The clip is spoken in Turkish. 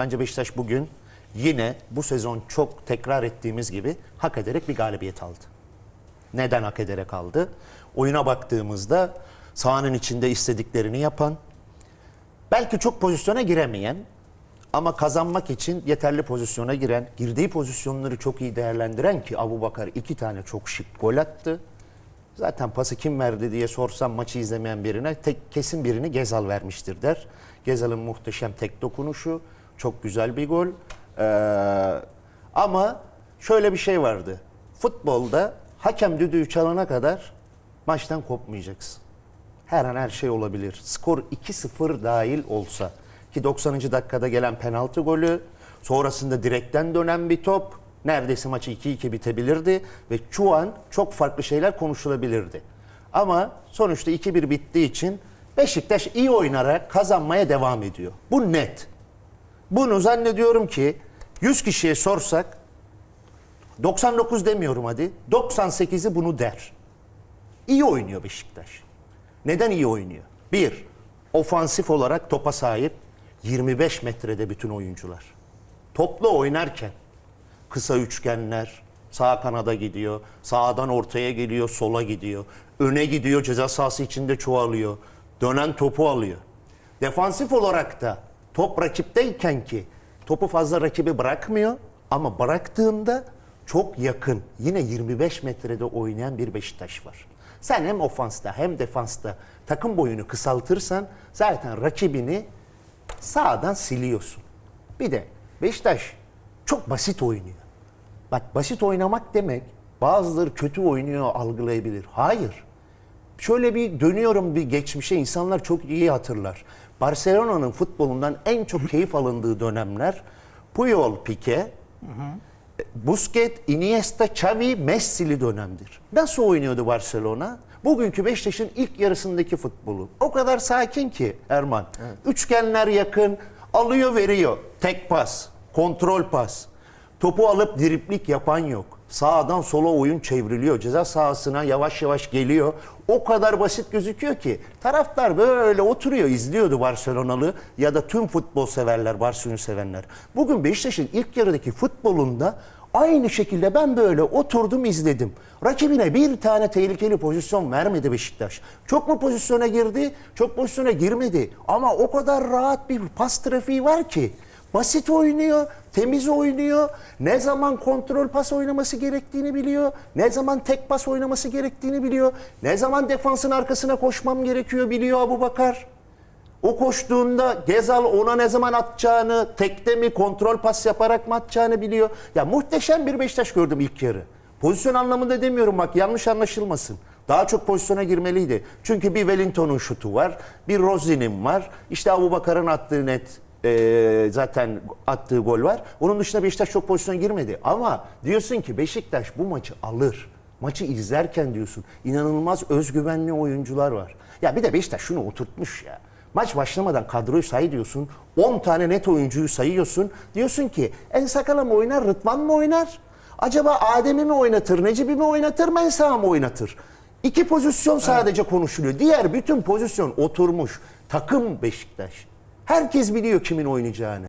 Bence Beşiktaş bugün yine bu sezon çok tekrar ettiğimiz gibi hak ederek bir galibiyet aldı. Neden hak ederek aldı? Oyuna baktığımızda sahanın içinde istediklerini yapan, belki çok pozisyona giremeyen ama kazanmak için yeterli pozisyona giren, girdiği pozisyonları çok iyi değerlendiren ki Abu Bakar iki tane çok şık gol attı. Zaten pası kim verdi diye sorsam maçı izlemeyen birine tek kesin birini Gezal vermiştir der. Gezal'ın muhteşem tek dokunuşu. Çok güzel bir gol. Ee, ama şöyle bir şey vardı. Futbolda hakem düdüğü çalana kadar maçtan kopmayacaksın. Her an her şey olabilir. Skor 2-0 dahil olsa ki 90. dakikada gelen penaltı golü, sonrasında direkten dönen bir top neredeyse maçı 2-2 bitebilirdi ve şu an çok farklı şeyler konuşulabilirdi. Ama sonuçta 2-1 bittiği için Beşiktaş iyi oynarak kazanmaya devam ediyor. Bu net. Bunu zannediyorum ki 100 kişiye sorsak 99 demiyorum hadi 98'i bunu der. İyi oynuyor Beşiktaş. Neden iyi oynuyor? Bir, ofansif olarak topa sahip 25 metrede bütün oyuncular. Topla oynarken kısa üçgenler, sağ kanada gidiyor, sağdan ortaya geliyor, sola gidiyor, öne gidiyor, ceza sahası içinde çoğalıyor, dönen topu alıyor. Defansif olarak da top rakipteyken ki topu fazla rakibi bırakmıyor ama bıraktığında çok yakın yine 25 metrede oynayan bir Beşiktaş var. Sen hem ofansta hem defansta takım boyunu kısaltırsan zaten rakibini sağdan siliyorsun. Bir de Beşiktaş çok basit oynuyor. Bak basit oynamak demek bazıları kötü oynuyor algılayabilir. Hayır. Şöyle bir dönüyorum bir geçmişe insanlar çok iyi hatırlar. Barcelona'nın futbolundan en çok keyif alındığı dönemler Puyol, Pique, Busquets, Iniesta, Xavi, Messi'li dönemdir. Nasıl oynuyordu Barcelona? Bugünkü Beşiktaş'ın ilk yarısındaki futbolu. O kadar sakin ki Erman. Üçgenler yakın, alıyor veriyor. Tek pas, kontrol pas. Topu alıp driplik yapan yok. Sağdan sola oyun çevriliyor. Ceza sahasına yavaş yavaş geliyor. O kadar basit gözüküyor ki taraftar böyle oturuyor izliyordu Barcelonalı ya da tüm futbol severler, Barcelona sevenler. Bugün Beşiktaş'ın ilk yarıdaki futbolunda aynı şekilde ben böyle oturdum izledim. Rakibine bir tane tehlikeli pozisyon vermedi Beşiktaş. Çok mu pozisyona girdi? Çok pozisyona girmedi. Ama o kadar rahat bir pas trafiği var ki. Basit oynuyor, temiz oynuyor. Ne zaman kontrol pas oynaması gerektiğini biliyor. Ne zaman tek pas oynaması gerektiğini biliyor. Ne zaman defansın arkasına koşmam gerekiyor biliyor Abu Bakar. O koştuğunda Gezal ona ne zaman atacağını, tekte mi kontrol pas yaparak mı atacağını biliyor. Ya muhteşem bir Beşiktaş gördüm ilk yarı. Pozisyon anlamında demiyorum bak yanlış anlaşılmasın. Daha çok pozisyona girmeliydi. Çünkü bir Wellington'un şutu var, bir Rozi'nin var. İşte Abu Bakar'ın attığı net e, zaten attığı gol var. Onun dışında Beşiktaş çok pozisyona girmedi. Ama diyorsun ki Beşiktaş bu maçı alır. Maçı izlerken diyorsun inanılmaz özgüvenli oyuncular var. Ya bir de Beşiktaş şunu oturtmuş ya. Maç başlamadan kadroyu say diyorsun. 10 tane net oyuncuyu sayıyorsun. Diyorsun ki En Sakala mı oynar, Rıdvan mı oynar? Acaba Adem'i mi oynatır, Necip'i mi oynatır, Mensah'ı mı oynatır? İki pozisyon sadece konuşuluyor. Diğer bütün pozisyon oturmuş. Takım Beşiktaş. Herkes biliyor kimin oynayacağını.